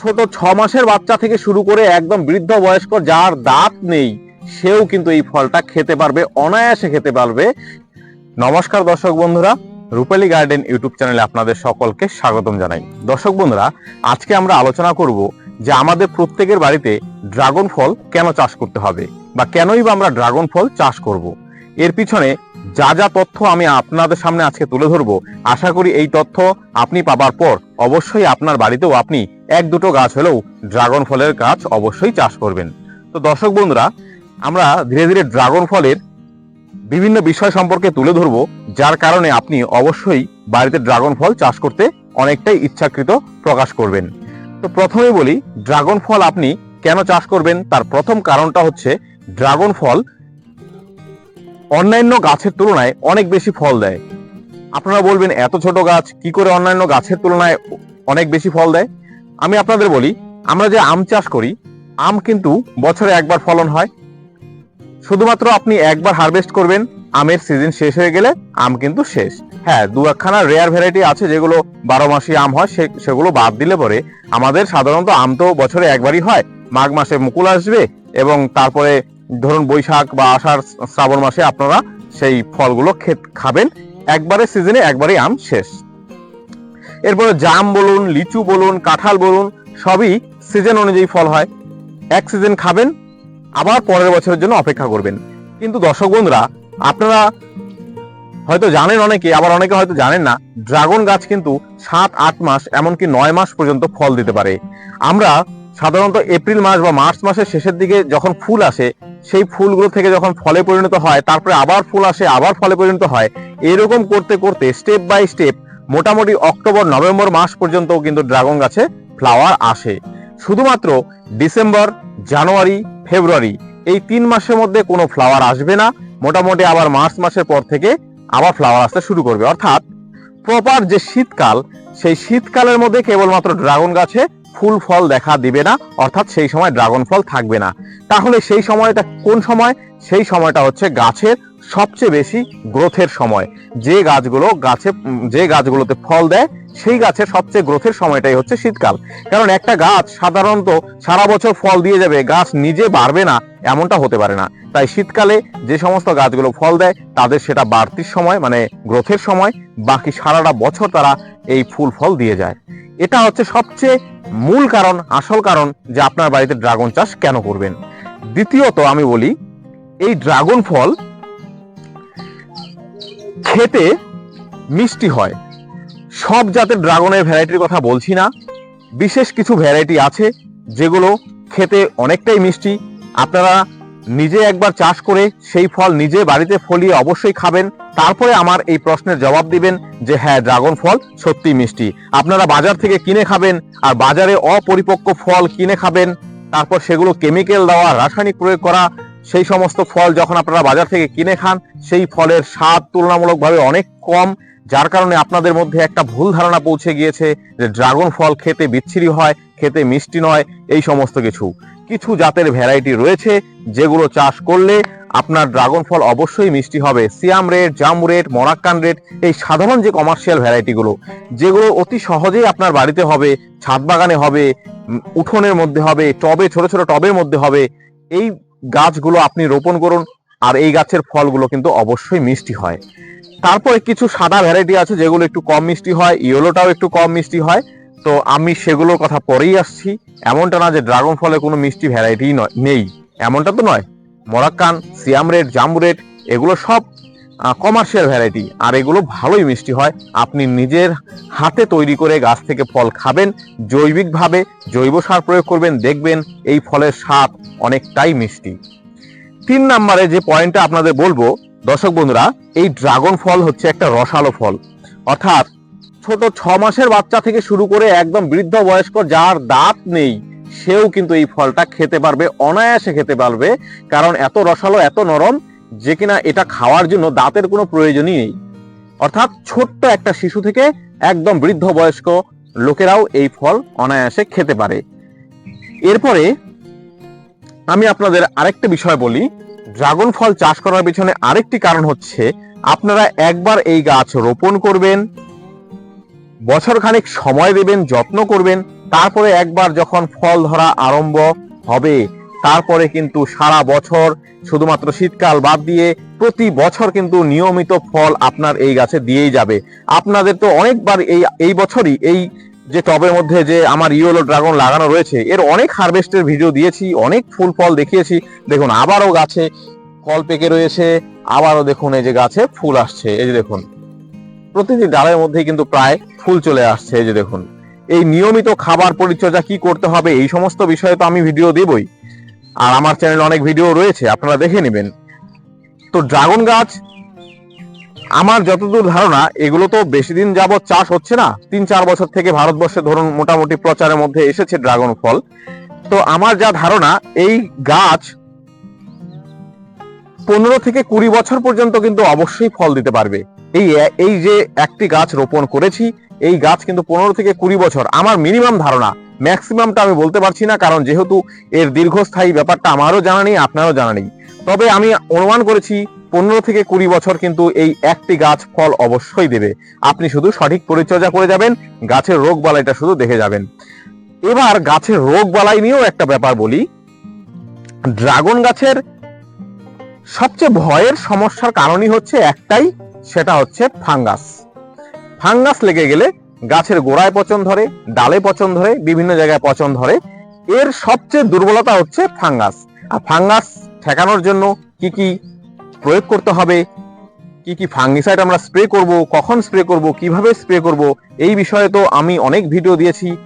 ছোট ছ মাসের বাচ্চা থেকে শুরু করে একদম বৃদ্ধ বয়স্ক যার দাঁত নেই, সেও কিন্তু এই ফলটা খেতে পারবে, অনায়াসে খেতে পারবে। নমস্কার দর্শক বন্ধুরা, রূপালী গার্ডেন ইউটিউব চ্যানেলে আপনাদের সকলকে স্বাগতম জানাই। দর্শক বন্ধুরা, আজকে আমরা আলোচনা করব যে আমাদের প্রত্যেকের বাড়িতে ড্রাগন ফল কেন চাষ করতে হবে বা কেনই বা আমরা ড্রাগন ফল চাষ করব। এর পিছনে যা যা তথ্য আমি আপনাদের সামনে আজকে তুলে ধরবো, আশা করি এই তথ্য আপনি পাবার পর অবশ্যই আপনার বাড়িতেও আপনি এক দুটো গাছ হলেও ড্রাগন ফলের গাছ অবশ্যই চাষ করবেন। তো দর্শক বন্ধুরা, আমরা ধীরে ধীরে ড্রাগন ফলের বিভিন্ন বিষয় সম্পর্কে তুলে ধরবো, যার কারণে আপনি অবশ্যই বাড়িতে ড্রাগন ফল চাষ করতে অনেকটাই ইচ্ছাকৃত প্রকাশ করবেন। তো প্রথমে বলি, ড্রাগন ফল আপনি কেন চাষ করবেন? তার প্রথম কারণটা হচ্ছে, ড্রাগন ফল অন্যান্য গাছের তুলনায় অনেক বেশি ফল দেয়। আপনারা বলবেন, এত ছোট গাছ, কি করে অন্যান্য গাছের তুলনায় অনেক বেশি ফল দেয়? আমি আপনাদের বলি, আমরা যে আম চাষ করি, আম কিন্তু বছরে একবার ফলন হয়। শুধুমাত্র আপনি একবার হারভেস্ট করবেন, আমের সিজন শেষ হয়ে গেলে আম কিন্তু শেষ। হ্যাঁ দু একখানা রেয়ার ভ্যারাইটি আছে যেগুলো বারো মাসি আম হয় সেগুলো বাদ দিলে পরে আমাদের সাধারণত আম তো বছরে একবারই হয়। মাঘ মাসে মুকুল আসবে এবং তারপরে ধরুন বৈশাখ বা আষাঢ় শ্রাবণ মাসে আপনারা সেই ফলগুলো খে- খাবেন। একবারে সিজনে একবারই আম শেষ। এরপরে জাম বলুন, লিচু বলুন, কাঁঠাল বলুন, সবই সিজন অনুযায়ী ফল হয়। এক সিজন খাবেন, আবার পরের বছরের জন্য অপেক্ষা করবেন। কিন্তু দর্শক বন্ধুরা, আপনারা হয়তো জানেন অনেকে, আবার অনেকে হয়তো জানেন না, ড্রাগন গাছ কিন্তু সাত, আট মাস, এমনকি নয় মাস পর্যন্ত ফল দিতে পারে। আমরা সাধারণত এপ্রিল মাস বা মার্চ মাসের শেষের দিকে যখন ফুল আসে, সেই ফুলগুলো থেকে যখন ফলে পরিণত হয়, তারপরে আবার ফুল আসে, আবার ফলে পরিণত হয়, এরকম করতে করতে স্টেপ বাই স্টেপ মোটামুটি অক্টোবর, নভেম্বর মাস পর্যন্ত কিন্তু ড্রাগন গাছে ফ্লাওয়ার আসে। শুধুমাত্র ডিসেম্বর, জানুয়ারি, ফেব্রুয়ারি এই তিন মাসের মধ্যে কোনো ফ্লাওয়ার আসবে না। মোটামুটি আবার মার্চ মাসের পর থেকে আবার ফ্লাওয়ার আসতে শুরু করবে। অর্থাৎ প্রপার যে শীতকাল, সেই শীতকালের মধ্যে কেবলমাত্র ড্রাগন গাছে ফুল ফল দেখা দিবে না। অর্থাৎ সেই সময় ড্রাগন ফল থাকবে না। তাহলে সেই সময়টা কোন সময়? সেই সময়টা হচ্ছে গাছের সবচেয়ে বেশি গ্রোথের সময়। যে গাছগুলো গাছে, যে গাছগুলোতে ফল দেয়, সেই গাছের সবচেয়ে গ্রোথের সময়টাই হচ্ছে শীতকাল। কারণ একটা গাছ সাধারণত সারা বছর ফল দিয়ে যাবে, গাছ নিজে বাড়বে না, এমনটা হতে পারে না। তাই শীতকালে যে সমস্ত গাছগুলো ফল দেয়, তাদের সেটা বাড়তির সময় মানে গ্রোথের সময়, বাকি সারাটা বছর তারা এই ফুল ফল দিয়ে যায়। এটা হচ্ছে সবচেয়ে মূল কারণ, আসল কারণ যে আপনার বাড়িতে ড্রাগন চাষ কেন করবেন। দ্বিতীয়ত আমি বলি, এই ড্রাগন ফল খেতে মিষ্টি হয়। সব জাতের ড্রাগনের ভ্যারাইটির কথা বলছি না। বিশেষ কিছু ভ্যারাইটি আছে যেগুলো খেতে অনেকটাই মিষ্টি। আপনারা নিজে একবার চাষ করে সেই ফল নিজে বাড়িতে ফলিয়ে অবশ্যই খাবেন। তারপরে আমার এই প্রশ্নের জবাব দিবেন যে হ্যাঁ ড্রাগন ফল সত্যি মিষ্টি। আপনারা বাজার থেকে কিনে খাবেন আর বাজারে অপরিপক্ক ফল কিনে খাবেন। তারপর সেগুলো কেমিক্যাল দেওয়া, রাসায়নিক প্রয়োগ করা সেই সমস্ত ফল যখন আপনারা বাজার থেকে কিনে খান, সেই ফলের স্বাদ তুলনামূলকভাবে অনেক কম, যার কারণে আপনাদের মধ্যে একটা ভুল ধারণা পৌঁছে গিয়েছে যে ড্রাগন ফল খেতে বিচ্ছিরি হয়, খেতে মিষ্টি নয়, এই সমস্ত কিছু। কিছু জাতের ভ্যারাইটি রয়েছে যেগুলো চাষ করলে আপনার ড্রাগন ফল অবশ্যই মিষ্টি হবে। সিয়াম রেড, জাম রেড, মরাক্কান রেড, এই সাধারণ যে কমার্শিয়াল ভ্যারাইটিগুলো, যেগুলো অতি সহজেই আপনার বাড়িতে হবে, ছাদ বাগানে হবে, উঠোনের মধ্যে হবে, টবে, ছোট ছোট টবের মধ্যে হবে, এই গাছগুলো আপনি রোপণ করুন, আর এই গাছের ফলগুলো কিন্তু অবশ্যই মিষ্টি হয়। তারপরে কিছু সাদা ভ্যারাইটি আছে যেগুলো একটু কম মিষ্টি হয় ইয়েলোটাও একটু কম মিষ্টি হয়। তো আমি সেগুলোর কথা পরেই আসছি। এমনটা না যে ড্রাগন ফলে কোনো মিষ্টি ভ্যারাইটি নেই। এমনটা তো নয়। মরাক্কান সিয়াম রেড জাম্বু রেড এগুলো সব কমার্শিয়াল ভ্যারাইটি আর এগুলো ভালোই মিষ্টি হয়। আপনি নিজের হাতে তৈরি করে গাছ থেকে ফল খাবেন, জৈবিকভাবে জৈব সার প্রয়োগ করবেন, দেখবেন এই ফলের স্বাদ অনেকটাই মিষ্টি। তিন নম্বরে যে পয়েন্টটা আপনাদের বলব, দর্শক বন্ধুরা, এই ড্রাগন ফল হচ্ছে একটা রসালো ফল। অর্থাৎ ছোট ছ মাসের বাচ্চা থেকে শুরু করে একদম বৃদ্ধ বয়স্ক, যার দাঁত নেই, সেও কিন্তু এই ফলটা খেতে পারবে, অনায়াসে খেতে পারবে। কারণ এত রসালো, এত নরম যে কিনা এটা খাওয়ার জন্য দাঁতের কোনো প্রয়োজনই নেই। অর্থাৎ ছোট্ট একটা শিশু থেকে একদম বৃদ্ধ বয়স্ক লোকেরাও এই ফল অনায়াসে খেতে পারে। এরপরে আমি আপনাদের আরেকটা বিষয় বলি। ড্রাগন ফল চাষ করার পিছনে আরেকটি কারণ হচ্ছে, আপনারা একবার এই গাছ রোপণ করবেন, বছর খানেক সময় দেবেন, যত্ন করবেন, তারপরে একবার যখন ফল ধরা আরম্ভ হবে তারপরে কিন্তু সারা বছর শুধুমাত্র শীতকাল বাদ দিয়ে প্রতি বছর কিন্তু নিয়মিত ফল আপনার এই গাছে দিয়েই যাবে। আপনাদের তো অনেকবার এই এই বছরই এই যে টবের মধ্যে যে আমার ইয়েলো ড্রাগন লাগানো রয়েছে, এর অনেক হারভেস্টের ভিডিও দিয়েছি, অনেক ফুল ফল দেখিয়েছি। দেখুন, আবারও গাছে ফল পেকে রয়েছে, আবারও দেখুন এই যে গাছে ফুল আসছে, এই যে দেখুন। প্রতিটি ডালের মধ্যেই কিন্তু প্রায় ফুল চলে আসছে, এই যে দেখুন। এই নিয়মিত খাবার পরিচর্যা কি করতে হবে, এই সমস্ত বিষয়ে তো আমি ভিডিও দেবই। আর আমার চ্যানেলে অনেক ভিডিও রয়েছে, আপনারা দেখে নেবেন। তো ড্রাগন গাছ, আমার যতদূর ধারণা, এগুলো তো বেশি দিন যাবত চাষ হচ্ছে না। তিন চার বছর থেকে ভারতবর্ষে ধরুন মোটামুটি প্রচারের মধ্যে এসেছে ড্রাগন ফল। তো আমার যা ধারণা, এই গাছ পনেরো থেকে কুড়ি বছর পর্যন্ত কিন্তু অবশ্যই ফল দিতে পারবে। এই এই যে একটি গাছ রোপণ করেছি, এই গাছ কিন্তু পনেরো থেকে কুড়ি বছর। আমার মিনিমাম ধারণা ম্যাক্সিমামটা আমি বলতে পারছি না, কারণ যেহেতু এর দীর্ঘস্থায়ী ব্যাপারটা আমারও জানা নেই, আপনারও জানা নেই। তবে আমি অনুমান করেছি, পনেরো থেকে কুড়ি বছর কিন্তু এই একটি গাছ ফল অবশ্যই দেবে। আপনি শুধু সঠিক পরিচর্যা করে যাবেন, গাছের রোগ বালাইটা শুধু দেখে যাবেন। এবার গাছের রোগ বালাই নিয়েও একটা ব্যাপার বলি। ড্রাগন গাছের সবচেয়ে ভয়ের সমস্যার কারণই হচ্ছে একটাই, সেটা হচ্ছে ফাঙ্গাস। ফাঙ্গাস লেগে গেলে গাছের গোড়ায় পচন ধরে, ডালে পচন ধরে, বিভিন্ন জায়গায় পচন ধরে। এর সবচেয়ে দুর্বলতা হচ্ছে ফাঙ্গাস। আর ফাঙ্গাস ঠেকানোর জন্য কি কি প্রয়োগ করতে হবে? কি কি ফাঙ্গিসাইড আমরা স্প্রে করব? কখন স্প্রে করব? কীভাবে স্প্রে করব? এই বিষয়ে তো আমি অনেক ভিডিও দিয়েছি।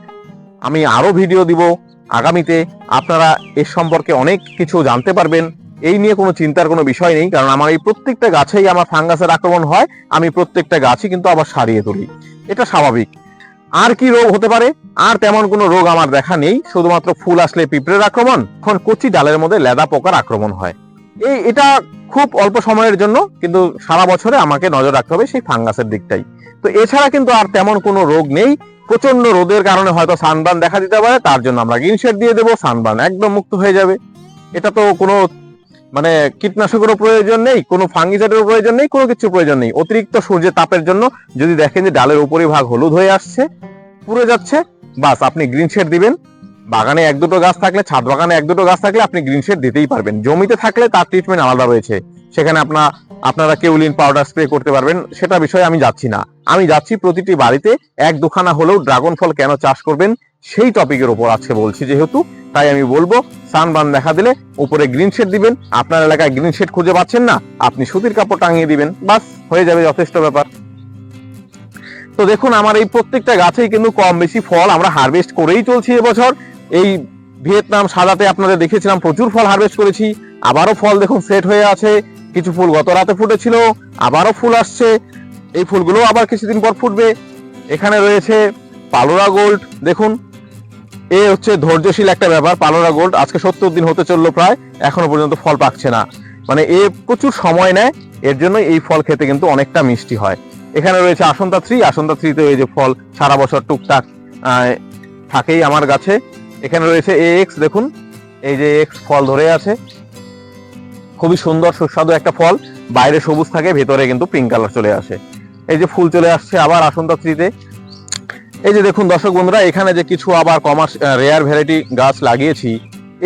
আমি আরও ভিডিও দিব আগামীতে। আপনারা এর সম্পর্কে অনেক কিছু জানতে পারবেন। এই নিয়ে কোনো চিন্তার কোনো বিষয় নেই, কারণ আমার এই প্রত্যেকটা গাছেই আমার ফাঙ্গাসের আক্রমণ হয়। আমি প্রত্যেকটা গাছই কিন্তু আবার সারিয়ে তুলি। এটা স্বাভাবিক। আর কি রোগ হতে পারে? আর তেমন কোনো রোগ আমার দেখা নেই। শুধুমাত্র ফুল আসলে পিঁপড়ের আক্রমণ, এখন কচি ডালের মধ্যে লেদা পোকার আক্রমণ হয়। এই এটা খুব অল্প সময়ের জন্য, কিন্তু সারা বছরে আমাকে নজর রাখতে হবে সেই ফাঙ্গাসের দিকটাই। তো এছাড়া কিন্তু আর তেমন কোনো রোগ নেই। প্রচণ্ড রোদের কারণে হয়তো সানবান দেখা দিতে পারে, তার জন্য আমরা গ্রিন দিয়ে দেবো, সানবান একদম মুক্ত হয়ে যাবে। এটা তো কোনো মানে কীটনাশকেরও প্রয়োজন নেই, কোনো ফাঙ্গিসাইডেরও প্রয়োজন নেই, কোনো কিছু প্রয়োজন নেই। অতিরিক্ত সূর্যের তাপের জন্য যদি দেখেন যে ডালের উপরিভাগ হলুদ হয়ে আসছে, পুড়ে যাচ্ছে, বাস আপনি গ্রিন শেড দিবেন। বাগানে এক দুটো গাছ থাকলে, ছাদ বাগানে এক দুটো গাছ থাকলে আপনি গ্রিন শেড দিতেই পারবেন। জমিতে থাকলে তার ট্রিটমেন্ট আলাদা রয়েছে। সেখানে আপনার আপনারা কেউলিন পাউডার স্প্রে করতে পারবেন, সেটা বিষয়ে আমি যাচ্ছি না। আমি যাচ্ছি প্রতিটি বাড়িতে এক দুখানা হলেও ড্রাগন ফল কেন চাষ করবেন, সেই টপিকের উপর আজকে বলছি যেহেতু তাই আমি বলব সানবান দেখা দিলে উপরে গ্রিন শেড দিবেন। আপনার এলাকায় গ্রিন শেড খুঁজে পাচ্ছেন না, আপনি সুতির কাপড় টাঙিয়ে দিবেন। বাস, হয়ে যাবে যথেষ্ট ব্যাপার। তো দেখুন, আমার এই প্রত্যেকটা গাছেই কিন্তু কম বেশি ফল আমরা হারভেস্ট করেই চলছি এবছর। এই ভিয়েতনাম সাদাতে আপনাদের দেখেছিলাম, প্রচুর ফল হারভেস্ট করেছি। আবারও ফল দেখুন সেট হয়ে আছে। কিছু ফুল গত রাতে ফুটেছিল, আবারও ফুল আসছে। এই ফুলগুলো আবার কিছুদিন পর ফুটবে। এখানে রয়েছে পালোরা গোল্ড দেখুন। এ হচ্ছে ধৈর্যশীল একটা ব্যাপার, পালোরা গোল্ড আজকে সত্তর দিন হতে চলল প্রায়, এখনও পর্যন্ত ফল পাকছে না। মানে এ প্রচুর সময় নেয়, এর জন্য এই ফল খেতে কিন্তু অনেকটা মিষ্টি হয়। এখানে রয়েছে আসন্তা থ্রি আসন্তা থ্রিতে এই যে ফল সারা বছর টুকটাক থাকেই আমার গাছে। এখানে রয়েছে এ এক্স দেখুন, এই যে এক্স ফল ধরে আছে। খুবই সুন্দর, সুস্বাদু একটা ফল, বাইরে সবুজ থাকে, ভেতরে কিন্তু পিঙ্ক কালার চলে আসে। এই যে ফুল চলে আসছে আবার আসন্তা থ্রিতে এই যে দেখুন দর্শক বন্ধুরা, এখানে যে কিছু আবার কমার্স রেয়ার ভ্যারাইটি গাছ লাগিয়েছি,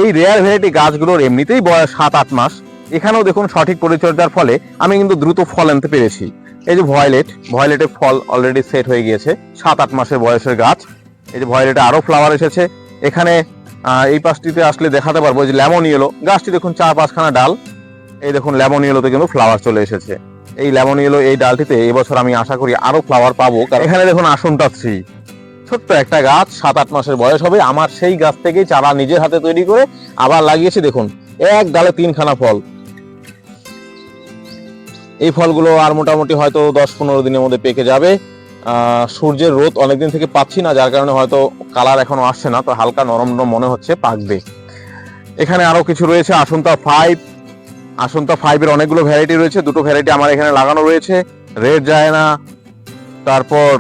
এই রেয়ার ভ্যারাইটি গাছগুলোর এমনিতেই বয়স সাত, আট মাস। এখানেও দেখুন সঠিক পরিচর্যার ফলে আমি কিন্তু দ্রুত ফল আনতে পেরেছি। এই যে ভয়লেট ভয়লেটের ফল অলরেডি সেট হয়ে গিয়েছে, সাত, আট মাসের বয়সের গাছ। এই যে ভয়লেটে আরও ফ্লাওয়ার এসেছে। এখানে এই পাশটিতে আসলে দেখাতে পারব যে লেমন ইয়েলো গাছটি দেখুন চার পাঁচখানা ডাল। এই দেখুন লেমন ইয়েলোতে কিন্তু ফ্লাওয়ার চলে এসেছে। এই লেমন ইয়েলো এই ডালটিতে এবছর আমি আশা করি আরও ফ্লাওয়ার পাবো। কারণ এখানে দেখুন আসনটা থ্রি ছোট্ট একটা গাছ সাত আট মাসের বয়স হবে। আমার সেই গাছ থেকেই চারা নিজের হাতে তৈরি করে আবার লাগিয়েছি, দেখুন। এক ডালে তিনখানা ফল। এই ফলগুলো আর মোটামুটি হয়তো দশ পনেরো দিনের মধ্যে পেকে যাবে। সূর্যের রোদ অনেকদিন থেকে পাচ্ছি না, যার কারণে হয়তো কালার এখনও আসছে না। তো হালকা নরম নরম মনে হচ্ছে, পাকবে। এখানে আরও কিছু রয়েছে আসন্তা ফাইভ আসন্তা ফাইভের অনেকগুলো ভ্যারাইটি রয়েছে। দুটো ভ্যারাইটি আমার এখানে লাগানো রয়েছে। রেড যায় না তারপর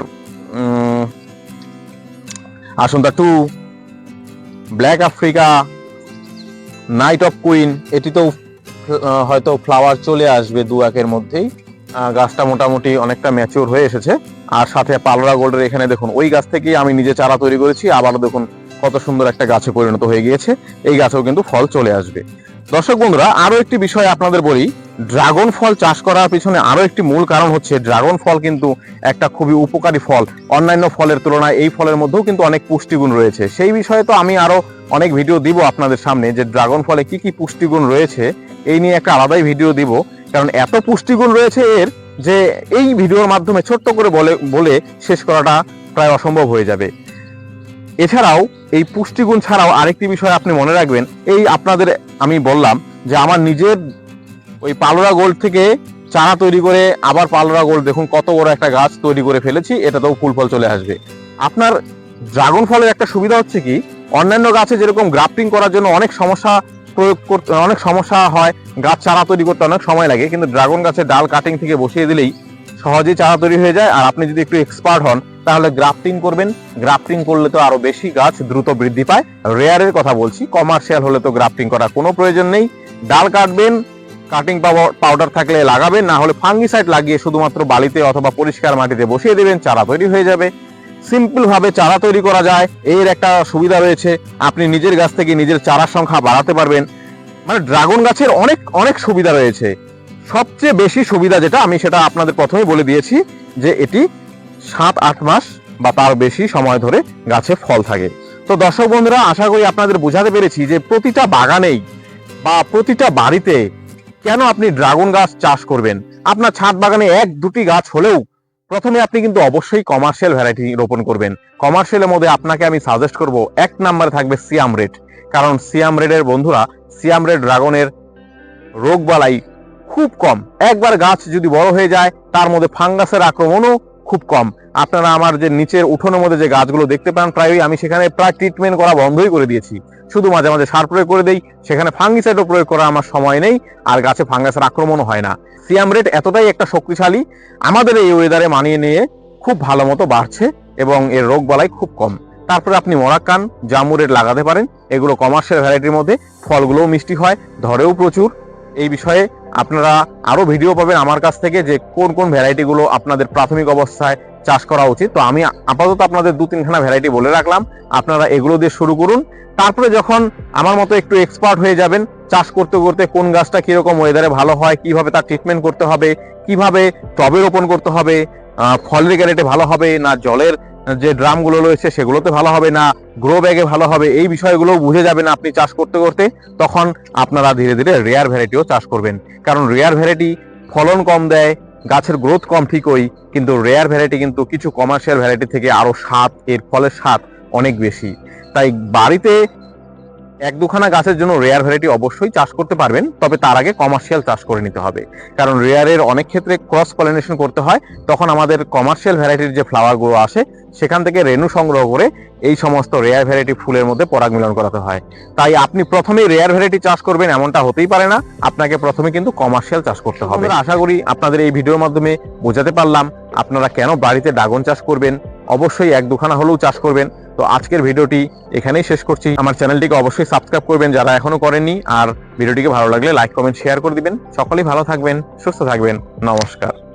আসন্তা two black Africa night of queen এটি তো হয়তো ফ্লাওয়ার চলে আসবে দু একের মধ্যেই। গাছটা মোটামুটি অনেকটা ম্যাচিওর হয়ে এসেছে। আর সাথে পালোরা গোল্ডের এখানে দেখুন, ওই গাছ থেকেই আমি নিজে চারা তৈরি করেছি। আবারও দেখুন, কত সুন্দর একটা গাছে পরিণত হয়ে গিয়েছে। এই গাছেও কিন্তু ফল চলে আসবে। দর্শক বন্ধুরা, আরও একটি বিষয় আপনাদের বলি। ড্রাগন ফল চাষ করার পিছনে আরও একটি মূল কারণ হচ্ছে ড্রাগন ফল কিন্তু একটা খুবই উপকারী ফল। অন্যান্য ফলের তুলনায় এই ফলের মধ্যেও কিন্তু অনেক পুষ্টিগুণ রয়েছে। সেই বিষয়ে তো আমি আরও অনেক ভিডিও দিব আপনাদের সামনে যে ড্রাগন ফলে কি কি পুষ্টিগুণ রয়েছে, এই নিয়ে একটা আলাদাই ভিডিও দিব। কারণ এত পুষ্টিগুণ রয়েছে এর যে এই ভিডিওর মাধ্যমে ছোট্ট করে বলে বলে শেষ করাটা প্রায় অসম্ভব হয়ে যাবে। এছাড়াও এই পুষ্টিগুণ ছাড়াও আরেকটি বিষয় আপনি মনে রাখবেন। এই আপনাদের আমি বললাম যে আমার নিজের ওই পালোরা গোল্ড থেকে চারা তৈরি করে আবার পালোরা গোল্ড দেখুন কত বড় একটা গাছ তৈরি করে ফেলেছি, এটাতেও ফুল ফল চলে আসবে। আপনার ড্রাগন ফলের একটা সুবিধা হচ্ছে কি, অন্যান্য গাছে যেরকম গ্রাফটিং করার জন্য অনেক সমস্যা প্রয়োগ করতে, অনেক সমস্যা হয়, গাছ চারা তৈরি করতে অনেক সময় লাগে, কিন্তু ড্রাগন গাছের ডাল কাটিং থেকে বসিয়ে দিলেই সহজেই চারা তৈরি হয়ে যায়। আর আপনি যদি একটু এক্সপার্ট হন, তাহলে গ্রাফটিং করবেন। গ্রাফটিং করলে তো আরও বেশি গাছ দ্রুত বৃদ্ধি পায়। রেয়ারের কথা বলছি কমার্শিয়াল হলে তো গ্রাফটিং করার কোনো প্রয়োজন নেই। ডাল কাটবেন কাটিং পাউডার থাকলে লাগাবেন, না হলে ফাঙ্গিসাইড লাগিয়ে শুধুমাত্র বালিতে অথবা পরিষ্কার মাটিতে বসিয়ে দেবেন, চারা তৈরি হয়ে যাবে। সিম্পল ভাবে চারা তৈরি করা যায়, এর একটা সুবিধা রয়েছে, আপনি নিজের গাছ থেকে নিজের চারার সংখ্যা বাড়াতে পারবেন। মানে ড্রাগন গাছের অনেক অনেক সুবিধা রয়েছে। সবচেয়ে বেশি সুবিধা যেটা আমি সেটা আপনাদের প্রথমেই বলে দিয়েছি যে এটি সাত, আট মাস বা তার বেশি সময় ধরে গাছে ফল থাকে। তো দর্শক বন্ধুরা, আশা করি আপনাদের বোঝাতে পেরেছি যে প্রতিটা বাগানেই বা প্রতিটা বাড়িতে কেন আপনি ড্রাগন গাছ চাষ করবেন? আপনার ছাদ বাগানে এক, দুটি গাছ হলেও প্রথমে আপনি কিন্তু অবশ্যই কমার্শিয়াল ভ্যারাইটি রোপণ করবেন। কমার্শিয়ালের মধ্যে আপনাকে আমি সাজেস্ট করব, এক নম্বরে থাকবে সিয়াম রেড। কারণ সিয়াম রেডের বন্ধুরা, সিয়াম রেড ড্রাগনের রোগ বালাই খুব কম। একবার গাছ যদি বড় হয়ে যায়, তার মধ্যে ফাঙ্গাসের আক্রমণও খুব কম। আপনারা আমার যে নিচের উঠোনের মধ্যে যে গাছগুলো দেখতে পান, প্রায়ই আমি সেখানে প্রায় ট্রিটমেন্ট করা বন্ধই করে দিয়েছি। শুধু মাঝে মাঝে সার প্রয়োগ করে দেই, সেখানে ফাঙ্গিসাইডও প্রয়োগ করা আমার সময় নেই, আর গাছে ফাঙ্গাসের আক্রমণও হয় না। সিয়াম রেট এতটাই একটা শক্তিশালী, আমাদের এই ওয়েদারে মানিয়ে নিয়ে খুব ভালো মতো বাড়ছে এবং এর রোগ বালাই খুব কম। তারপরে আপনি মরাক্কান জামু রেট লাগাতে পারেন, এগুলো কমার্শিয়াল ভ্যারাইটির মধ্যে ফলগুলোও মিষ্টি হয়, ধরেও প্রচুর। এই বিষয়ে আপনারা আরও ভিডিও পাবেন আমার কাছ থেকে যে কোন কোন ভ্যারাইটি গুলো আপনাদের প্রাথমিক অবস্থায় চাষ করা উচিত। তো আমি আপাতত আপনাদের দু তিনখানা ভ্যারাইটি বলে রাখলাম। আপনারা এগুলো দিয়ে শুরু করুন। তারপরে যখন আমার মতো একটু এক্সপার্ট হয়ে যাবেন, চাষ করতে করতে কোন গাছটা কীরকম ওয়েদারে ভালো হয়, কীভাবে তার ট্রিটমেন্ট করতে হবে, কীভাবে টবে রোপণ করতে হবে ফলের গ্যারেটে ভালো হবে না জলের যে ড্রামগুলো রয়েছে সেগুলোতে ভালো হবে না গ্রো ব্যাগে ভালো হবে, এই বিষয়গুলো বুঝে যাবেন আপনি চাষ করতে করতে, তখন আপনারা ধীরে ধীরে রেয়ার ভ্যারাইটিও চাষ করবেন। কারণ রেয়ার ভ্যারাইটি ফলন কম দেয়, গাছের গ্রোথ কম ঠিকই, কিন্তু রেয়ার ভ্যারাইটি কিন্তু কিছু কমার্শিয়াল ভ্যারাইটি থেকে আরও স্বাদ, এর ফলের স্বাদ অনেক বেশি। তাই বাড়িতে এক দুখানা গাছের জন্য রেয়ার ভ্যারাইটি অবশ্যই চাষ করতে পারবেন, তবে তার আগে কমার্শিয়াল চাষ করে নিতে হবে। কারণ রেয়ারের অনেক ক্ষেত্রে ক্রস পলিনেশন করতে হয়, তখন আমাদের কমার্শিয়াল ভ্যারাইটির যে ফ্লাওয়ারগুলো আসে, সেখান থেকে রেণু সংগ্রহ করে এই সমস্ত রেয়ার ভ্যারাইটি ফুলের মধ্যে পরাগ মিলন করাতে হয়। তাই আপনি প্রথমেই রেয়ার ভ্যারাইটি চাষ করবেন, এমনটা হতেই পারে না। আপনাকে প্রথমে কিন্তু কমার্শিয়াল চাষ করতে হবে। আশা করি আপনাদের এই ভিডিওর মাধ্যমে বোঝাতে পারলাম, আপনারা কেন বাড়িতে ড্রাগন চাষ করবেন? অবশ্যই এক দুখানা হলেও চাষ করবেন। তো আজকের ভিডিওটি এখানেই শেষ করছি। আমার চ্যানেলটিকে অবশ্যই সাবস্ক্রাইব করবেন যারা এখনও করেননি, আর ভিডিওটিকে ভালো লাগলে লাইক, কমেন্ট শেয়ার করে দিবেন। সকলেই ভালো থাকবেন, সুস্থ থাকবেন। নমস্কার।